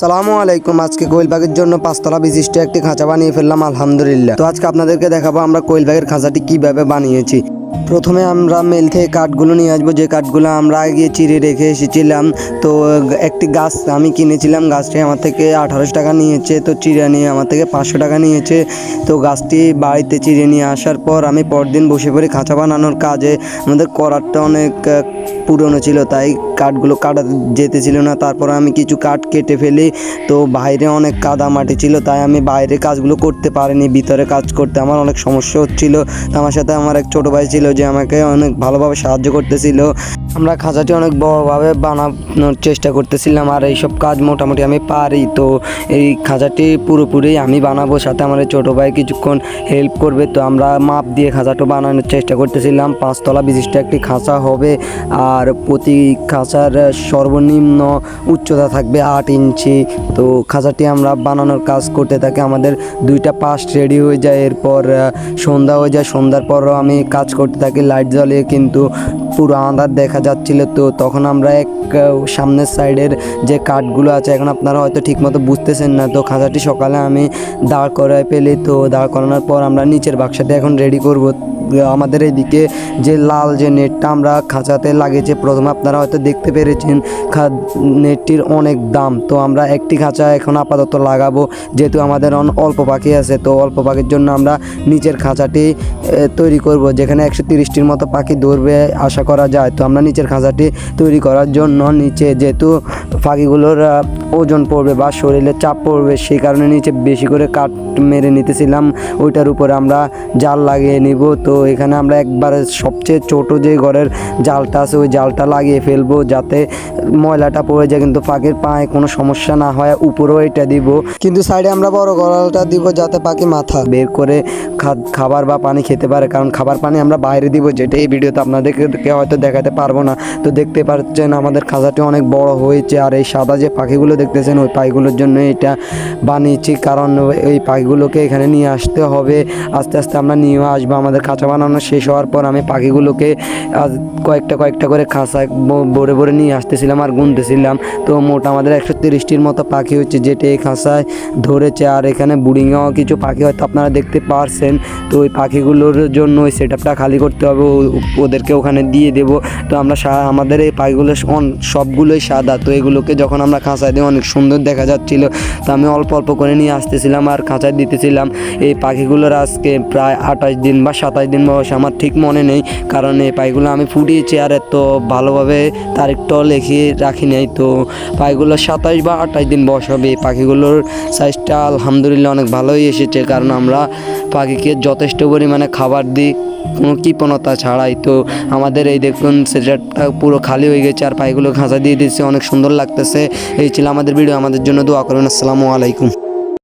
সালামু আলাইকুম। আজকে কোয়েল জন্য পাঁচতলা বিশিষ্ট একটি খাঁচা বানিয়ে ফেললাম, আলহামদুলিল্লাহ। তো আজকে আপনাদেরকে দেখাবো আমরা কোয়েল খাঁচাটি কীভাবে বানিয়েছি। প্রথমে আমরা মেল থেকে কাঠগুলো নিয়ে আসব। যে কাঠগুলো আমরা আগে চিড়ে রেখে এসেছিলাম, তো, একটি গাছ আমি কিনেছিলাম। গাছটি আমার থেকে আঠারোশো টাকা নিয়েছে, তো চিড়ে নিয়ে আমার থেকে পাঁচশো টাকা নিয়েছে। তো গাছটি বাড়িতে চিড়ে নিয়ে আসার পর আমি পরদিন বসে পড়ি খাঁচা বানানোর কাজে। আমাদের করারটা অনেক পুরনো ছিল, তাই কাঠগুলো কাটা যেতেছিল না। তারপর আমি কিছু কাঠ কেটে ফেলি, তো বাইরে অনেক কাদা মাটি ছিল, তাই আমি বাইরে কাজগুলো করতে পারিনি। ভিতরে কাজ করতে আমার অনেক সমস্যা হচ্ছিল। আমার সাথে আমার এক ছোটো ভাই ছিল যে আমাকে অনেক ভালোভাবে সাহায্য করতেছিল। আমরা খাঁচাটি অনেক বড়োভাবে বানানোর চেষ্টা করতেছিলাম আর এইসব কাজ মোটামুটি আমি পারি। তো এই খাঁচাটি পুরোপুরি আমি বানাবো, সাথে আমার ছোটো ভাই কিছুক্ষণ হেল্প করবে। তো আমরা মাপ দিয়ে খাঁচাটা বানানোর চেষ্টা করতেছিলাম। পাঁচতলা বিশিষ্ট একটি খাঁচা হবে আর প্রতি খাঁচার সর্বনিম্ন উচ্চতা থাকবে আট ইঞ্চি। তো খাঁচাটি আমরা বানানোর কাজ করতে থাকি, আমাদের দুইটা পাশ রেডি হয়ে যায়, এরপর সন্ধ্যা হয়ে যায়, সন্ধ্যার পরও আমি কাজ করতে থাকি লাইট জ্বালিয়ে কিন্তু পুরো আঁধার দেখা যাচ্ছিল। তো তখন আমরা এক সামনের সাইডের যে কাঠগুলো আছে, এখন আপনারা হয়তো ঠিকমতো বুঝতেছেন না। তো খাঁচাটি সকালে আমি দাঁড় করায় পেলে তো দাঁড় করানোর পর আমরা নিচের বাক্সাটি এখন রেডি করব। আমাদের এইদিকে যে লাল যে নেটটা আমরা খাঁচাতে লাগিয়েছি, প্রথমে আপনারা হয়তো দেখতে পেরেছেন খা- নেটটির অনেক দাম। তো আমরা একটি খাঁচা এখন আপাতত লাগাবো, যেহেতু আমাদের অল্প পাখি আছে, তো অল্প পাখির জন্য আমরা নিচের খাঁচাটি তৈরি করব, যেখানে একশো তিরিশটির মতো পাখি ধরবে আশা করা যায়। তো আমরা নিচের খাঁচাটি তৈরি করার জন্য নিচে যেহেতু পাখিগুলোর ওজন পড়বে বা শরীরে চাপ পড়বে, সেই কারণে নিচে বেশি করে কাঠ মেরে নিতেছিলাম, ওইটার উপরে আমরা জাল লাগিয়ে নিব। তো এখানে আমরা একবারে সবচেয়ে ছোট যে ঘরের জালটা আছে, ওই জালটা লাগিয়ে ফেলব যাতে ময়লাটা পড়ে যায়, কিন্তু পাখির পায়ে কোনো সমস্যা না হয়, উপরেও এটা দিব। কিন্তু সাইডে আমরা বড় গড়ালটা দিব যাতে পাখি মাথা বের করে খাবার বা পানি খেতে পারে, কারণ খাবার পানি আমরা বাইরে দিব, যেটা এই ভিডিওতে আপনাদেরকে হয়তো দেখাতে পারব না। তো দেখতে পাচ্ছেন আমাদের খাঁচাটি অনেক বড় হয়েছে, আর এই সাদা যে পাখিগুলো দেখতেছেন, ওই পাখিগুলোর জন্য এটা বানিয়েছি, কারণ এই পাখিগুলোকে এখানে নিয়ে আসতে হবে। আস্তে আস্তে আমরা নিয়ে আসব আমাদের খাঁচা বানানো শেষ হওয়ার পর আমি পাখিগুলোকে কয়েকটা কয়েকটা করে খাঁচায় ব- ভরে ভরে নিয়ে আসতেছিলাম আর গুনতেছিলাম। তো মোট আমাদের একশো তিরিশটির মতো পাখি হচ্ছে যেটা এই খাঁচায় ধরেছে। আর এখানে বুড়িংয়েও কিছু পাখি হয়তো আপনারা দেখতে পারছেন। তো ওই পাখিগুলোর জন্য ওই সেট খালি করতে হবে। ওদেরকে ওখানে দিয়ে দেব। তো আমরা আমাদের এই পাখিগুলো সবগুলোই সাদা। তো এগুলোকে যখন আমরা খাঁচায় দিই, অনেক সুন্দর দেখা যাচ্ছিল। তো আমি অল্প অল্প করে নিয়ে আসতেছিলাম আর খাঁচায় দিতেছিলাম। এই পাখিগুলোর আজকে প্রায় আঠাশ দিন বা সাতাশ দিন বয়স আমার ঠিক মনে নেই, কারণ এই পাখিগুলো আমি ফুটিয়েছি আর এত ভালোভাবে তারিখটাও লিখে, রাখি নাই। তো পাখিগুলো সাতাশ বা আঠাশ দিন বয়স হবে, এই পাখিগুলোর সাইজটা আলহামদুলিল্লাহ অনেক ভালোই এসেছে, কারণ আমরা পাখিকে যথেষ্ট পরিমাণে খাবার দিই, কোনো কৃপণতা ছাড়াই। তো আমাদের এই দেখুন সেটারটা পুরো খালি হয়ে গেছে আর পাখিগুলো খাঁচা দিয়ে দিয়েছে, অনেক সুন্দর লাগতেছে। এই ছিল আমাদের ভিডিও, আমাদের জন্য দোয়া করবেন। আসসালামু আলাইকুম।